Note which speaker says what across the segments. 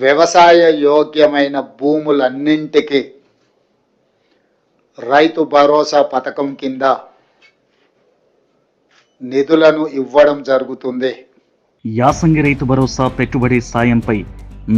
Speaker 1: వ్యవసాయ యోగ్యమైన భూములన్నింటికి రైతు భరోసా పథకం కింద నిధులను ఇవ్వడం జరుగుతుంది.
Speaker 2: యాసంగి రైతు భరోసా పెట్టుబడి సాయంపై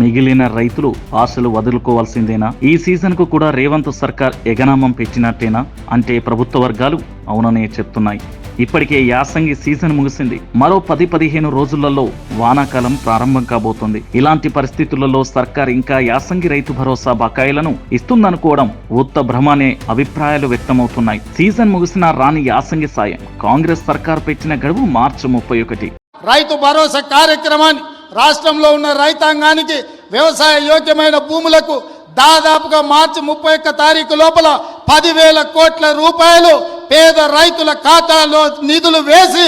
Speaker 2: మిగిలిన రైతులు ఆశలు వదులుకోవాల్సిందేనా? ఈ సీజన్కు కూడా రేవంత్ సర్కార్ ఎగనామం పెట్టినట్టేనా? అంటే ప్రభుత్వ వర్గాలు అవుననే చెప్తున్నాయి. ఇప్పటికే యాసంగి సీజన్ ముగిసింది. మరో పది పదిహేను రోజులలో వానాకాలం ప్రారంభం కాబోతుంది. ఇలాంటి పరిస్థితులలో సర్కార్ ఇంకా యాసంగి రైతు భరోసా బకాయిలను ఇస్తుందనుకోవడం ఉత్త భ్రమనే అభిప్రాయాలు వ్యక్తమవుతున్నాయి. సీజన్ ముగిసిన రాని యాసంగి సాయం కాంగ్రెస్ సర్కార్ పెట్టిన గడువు మార్చి ముప్పై ఒకటి.
Speaker 3: రైతు భరోసా కార్యక్రమాన్ని రాష్ట్రంలో ఉన్న రైతాంగానికి వ్యవసాయ యోగ్యమైన భూములకు దాదాపుగా మార్చి ముప్పై ఒక్క తారీఖు లోపల పదివేల కోట్ల రూపాయలు పేద రైతుల ఖాతాలో నిధులు వేసి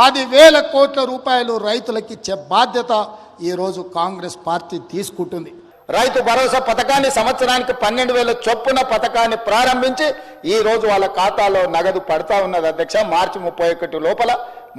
Speaker 3: పదివేల కోట్ల రూపాయలు రైతులకు ఇచ్చే బాధ్యత ఈరోజు కాంగ్రెస్ పార్టీ తీసుకుంటుంది. రైతు భరోసా పథకాన్ని సంవత్సరానికి పన్నెండు వేల చొప్పున పథకాన్ని ప్రారంభించి ఈ రోజు వాళ్ళ ఖాతాలో నగదు పడతా ఉన్నది. అధ్యక్ష మార్చి ముప్పై ఒకటి లోపల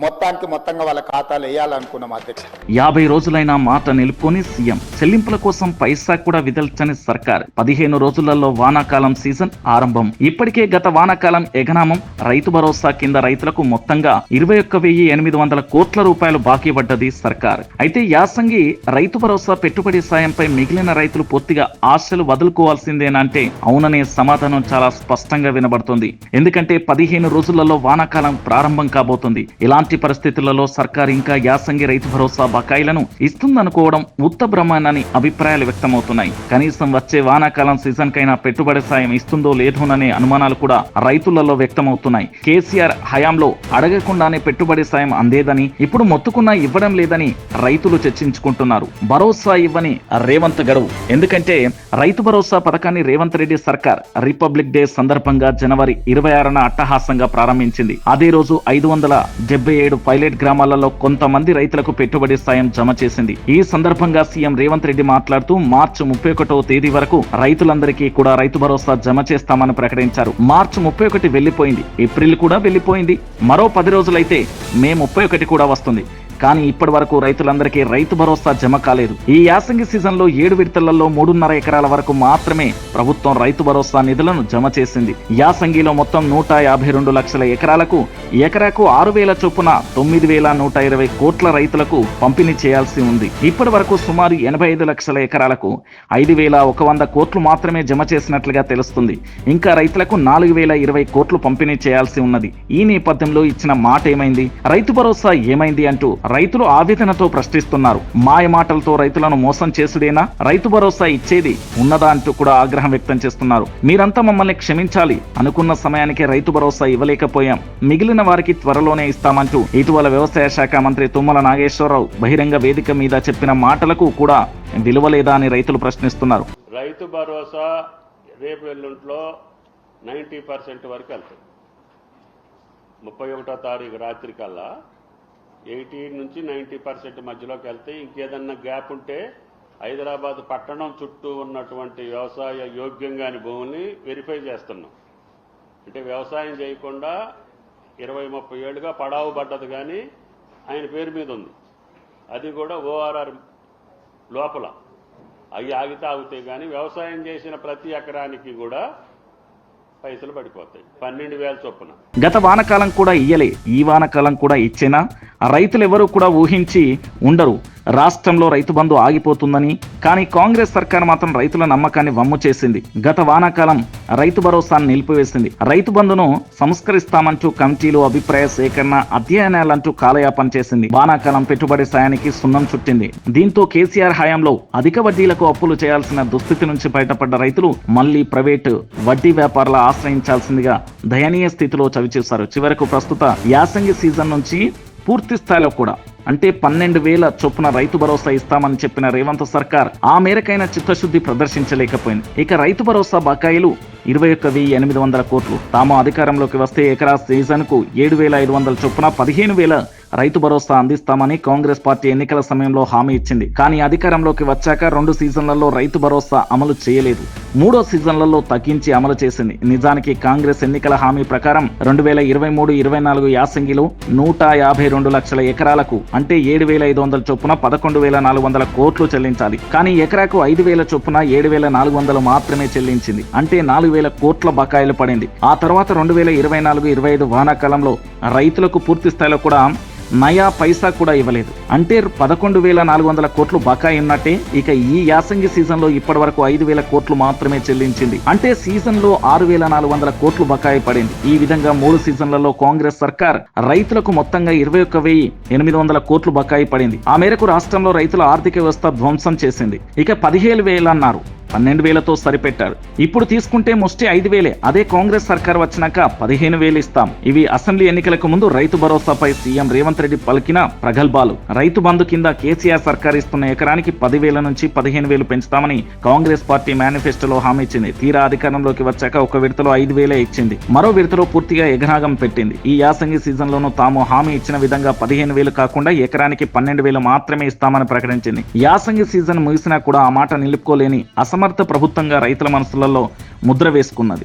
Speaker 3: మొత్తానికి మొత్తంగా వాళ్ళ ఖాతాలో వేయాలనుకున్నాం అధ్యక్ష.
Speaker 2: యాభై రోజులైన మాట నిలుపుకొని సీఎం. చెల్లింపుల కోసం పైసా కూడా విదల్చని సర్కార్. పదిహేను రోజులలో వానాకాలం సీజన్ ఆరంభం. ఇప్పటికే గత వానాకాలం ఎగనామం. రైతు భరోసా కింద రైతులకు మొత్తంగా ఇరవై ఒక్క వెయ్యి ఎనిమిది వందల కోట్ల రూపాయలు బాకీ పడ్డది సర్కార్. అయితే యాసంగి రైతు భరోసా పెట్టుబడి సాయంపై మిగిలిన రైతులు పూర్తిగా ఆశలు వదులుకోవాల్సిందేనంటే అవుననే సమాధానం చాలా స్పష్టంగా వినబడుతుంది. ఎందుకంటే పదిహేను రోజులలో వానాకాలం ప్రారంభం కాబోతుంది. ఇలాంటి పరిస్థితులలో సర్కార్ ఇంకా యాసంగి రైతు భరోసా బకాయిలను ఇస్తుందనుకోవడం ఉత్త బ్రహ్మానని అభిప్రాయాలు వ్యక్తమవుతున్నాయి. కనీసం వచ్చే వానాకాలం సీజన్ కైనా పెట్టుబడి సాయం ఇస్తుందో లేదోననే అనుమానాలు కూడా రైతులలో వ్యక్తమవుతున్నాయి. కేసీఆర్ హయాంలో అడగకుండానే పెట్టుబడి సాయం అందేదని ఇప్పుడు మొత్తుకున్నా ఇవ్వడం లేదని రైతులు చర్చించుకుంటున్నారు. భరోసా ఇవ్వని రేవంత్ గడువు. ఎందుకంటే రైతు భరోసా పథకాన్ని రేవంత్ రెడ్డి సర్కార్ రిపబ్లిక్ డే సందర్భంగా జనవరి ఇరవై ఆరున అట్టహాసంగా ప్రారంభించింది. అదే రోజు ఐదు వందల డెబ్బై ఏడు పైలట్ గ్రామాలలో కొంతమంది రైతులకు పెట్టుబడి సాయం జమ చేసింది. ఈ సందర్భంగా సీఎం రేవంత్ రెడ్డి మాట్లాడుతూ మార్చి ముప్పై ఒకటో తేదీ వరకు రైతులందరికీ కూడా రైతు భరోసా జమ చేస్తామని ప్రకటించారు. మార్చి ముప్పై ఒకటి వెళ్ళిపోయింది ఏప్రిల్ కూడా వెళ్ళిపోయింది మరో పది రోజులైతే మే ముప్పై ఒకటి కూడా వస్తుంది. కానీ ఇప్పటి వరకు రైతులందరికీ రైతు భరోసా జమ కాలేదు. ఈ యాసంగి సీజన్లో ఏడు విడతలలో మూడున్నర ఎకరాల వరకు మాత్రమే ప్రభుత్వం రైతు భరోసా నిధులను జమ చేసింది. యాసంగిలో మొత్తం నూట యాభై రెండు లక్షల ఎకరాలకు ఎకరాకు ఆరు వేల చొప్పున తొమ్మిది వేల నూట ఇరవై కోట్ల రైతులకు పంపిణీ చేయాల్సి ఉంది. ఇప్పటి వరకు సుమారు ఎనభై ఐదు లక్షల ఎకరాలకు ఐదు వేల ఒక వంద కోట్లు మాత్రమే జమ చేసినట్లుగా తెలుస్తుంది. ఇంకా రైతులకు నాలుగు వేల ఇరవై కోట్లు పంపిణీ చేయాల్సి ఉన్నది. ఈ నేపథ్యంలో ఇచ్చిన మాట ఏమైంది రైతు భరోసా ఏమైంది అంటూ రైతులు ఆవేదనతో ప్రశ్నిస్తున్నారు. మాయ మాటలతో రైతులను మోసం చేసుడేనా? రైతు భరోసా ఇచ్చేది ఉన్నదా అంటూ కూడా ఆగ్రహం వ్యక్తం చేస్తున్నారు. మీరంతా మమ్మల్ని క్షమించాలి అనుకున్న సమయానికి రైతు భరోసా ఇవ్వలేకపోయాం. మిగిలిన వారికి త్వరలోనే ఇస్తామంటూ ఇటీవల వ్యవసాయ శాఖ మంత్రి తుమ్మల నాగేశ్వరరావు బహిరంగ వేదిక మీద చెప్పిన మాటలకు కూడా విలువలేదా అని రైతులు ప్రశ్నిస్తున్నారు.
Speaker 4: రైతు భరోసా రేపు ఎల్లుంట్లో నైంటీ పర్సెంట్ వరకు వెళ్తుంది. ముప్పై ఒకటో తారీఖు రాత్రి కల్లా ఎయిటీ నుంచి నైంటీ పర్సెంట్ మధ్యలోకి వెళ్తే ఇంకేదన్నా గ్యాప్ ఉంటే హైదరాబాద్ పట్టణం చుట్టూ ఉన్నటువంటి వ్యవసాయ యోగ్యంగాని భూముల్ని వెరిఫై చేస్తున్నాం. అంటే వ్యవసాయం చేయకుండా ఇరవై ముప్పై ఏళ్ళుగా పడావు పడ్డది కానీ ఆయన పేరు మీద ఉంది. అది కూడా ఓఆర్ఆర్ లోపల. అవి ఆగితే ఆగితే కానీ వ్యవసాయం చేసిన ప్రతి ఎకరానికి కూడా పైసలు పడిపోతాయి. పన్నెండు వేల చొప్పున.
Speaker 2: గత వానకాలం కూడా ఇయ్యలే. ఈ వానకాలం కూడా ఇచ్చేనా? రైతులు ఎవరు కూడా ఊహించి ఉండరు. రాష్ట్రంలో రైతు బంధు ఆగిపోతుందని కానీ కాంగ్రెస్ సర్కార్ మాత్రం రైతుల నమ్మకాన్ని వమ్ము చేసింది. గత వానాకాలం రైతు భరోసాను నిలిపివేసింది. రైతు బంధును సంస్కరిస్తామంటూ కమిటీలు అభిప్రాయ సేకరణ అధ్యయనాలంటూ కాలయాపన చేసింది. వానాకాలం పెట్టుబడి సాయానికి సున్నం చుట్టింది. దీంతో కేసీఆర్ హయాంలో అధిక వడ్డీలకు అప్పులు చేయాల్సిన దుస్థితి నుంచి బయటపడ్డ రైతులు మళ్ళీ ప్రైవేటు వడ్డీ వ్యాపారుల ఆశ్రయించాల్సిందిగా దయనీయ స్థితిలో చవిచూశారు. చివరకు ప్రస్తుత యాసంగి సీజన్ నుంచి పూర్తి స్థాయిలో కూడా. అంటే పన్నెండు వేల చొప్పున రైతు భరోసా ఇస్తామని చెప్పిన రేవంత్ సర్కార్ ఆ మేరకైన చిత్తశుద్ధి ప్రదర్శించలేకపోయింది. ఇక రైతు భరోసా బకాయిలు ఇరవై ఒక్క వెయ్యి ఎనిమిది వందల కోట్లు. తాము అధికారంలోకి వస్తే ఎకరా సీజన్కు ఏడు వేల ఐదు వందల చొప్పున పదిహేను వేల రైతు భరోసా అందిస్తామని కాంగ్రెస్ పార్టీ ఎన్నికల సమయంలో హామీ ఇచ్చింది. కానీ అధికారంలోకి వచ్చాక రెండు సీజన్లలో రైతు భరోసా అమలు చేయలేదు. మూడో సీజన్లలో తగ్గించి అమలు చేసింది. నిజానికి కాంగ్రెస్ ఎన్నికల హామీ ప్రకారం రెండు వేల ఇరవై మూడు ఇరవై నాలుగు యాసంగిలో నూట యాభై రెండు లక్షల ఎకరాలకు అంటే ఏడు వేల ఐదు వందల చొప్పున పదకొండు వేల నాలుగు వందల కోట్లు చెల్లించాలి. కానీ ఎకరాకు ఐదు వేల చొప్పున ఏడు వేల నాలుగు వందలు మాత్రమే చెల్లించింది. అంటే నాలుగు వేల కోట్ల బకాయిలు పడింది. ఆ తర్వాత రెండు వేల ఇరవై నాలుగు ఇరవై ఐదు వానాకాలంలో రైతులకు పూర్తి స్థాయిలో కూడా నయా పైసా కూడా ఇవ్వలేదు. అంటే పదకొండు వేల నాలుగు వందల కోట్లు బకాయి ఉన్నట్టే ఇక ఈ యాసంగి సీజన్లో ఇప్పటి వరకు ఐదు వేల కోట్లు మాత్రం మాత్రమే చెల్లించింది. అంటే సీజన్లో ఆరు వేల నాలుగు వందల కోట్లు బకాయి పడింది. ఈ విధంగా మూడు సీజన్లలో కాంగ్రెస్ సర్కార్ రైతులకు మొత్తంగా ఇరవై ఒక్క వెయ్యి ఎనిమిది వందల కోట్లు బకాయి పడింది. ఆ మేరకు రాష్ట్రంలో రైతుల ఆర్థిక వ్యవస్థ ధ్వంసం చేసింది. ఇక పదిహేను వేలు అన్నారు. పన్నెండు వేలతో సరిపెట్టారు. ఇప్పుడు తీసుకుంటే ముష్టి ఐదు వేలే. అదే కాంగ్రెస్ సర్కార్ వచ్చినాక పదిహేను వేలు ఇస్తాం. ఇవి అసెంబ్లీ ఎన్నికలకు ముందు రైతు భరోసాపై సీఎం రేవంత్ రెడ్డి పలికిన ప్రగల్భాలు. రైతు బంధు కింద కేసీఆర్ సర్కార్ ఇస్తున్న ఎకరానికి పదివేల నుంచి పదిహేను వేలు పెంచుతామని కాంగ్రెస్ పార్టీ మేనిఫెస్టోలో హామీ ఇచ్చింది. తీరా అధికారంలోకి వచ్చాక ఒక విడతలో ఐదు వేలే ఇచ్చింది. మరో విడతలో పూర్తిగా ఎగనాగం పెట్టింది. ఈ యాసంగి సీజన్ లోనూ తాము హామీ ఇచ్చిన విధంగా పదిహేను వేలు కాకుండా ఎకరానికి పన్నెండు వేలు మాత్రమే ఇస్తామని ప్రకటించింది. యాసంగి సీజన్ ముగిసినా కూడా ఆ మాట నిలుపుకోలేని అసమ అసమర్థ ప్రభుత్వంగా రైతుల మనసులలో ముద్ర వేసుకున్నది.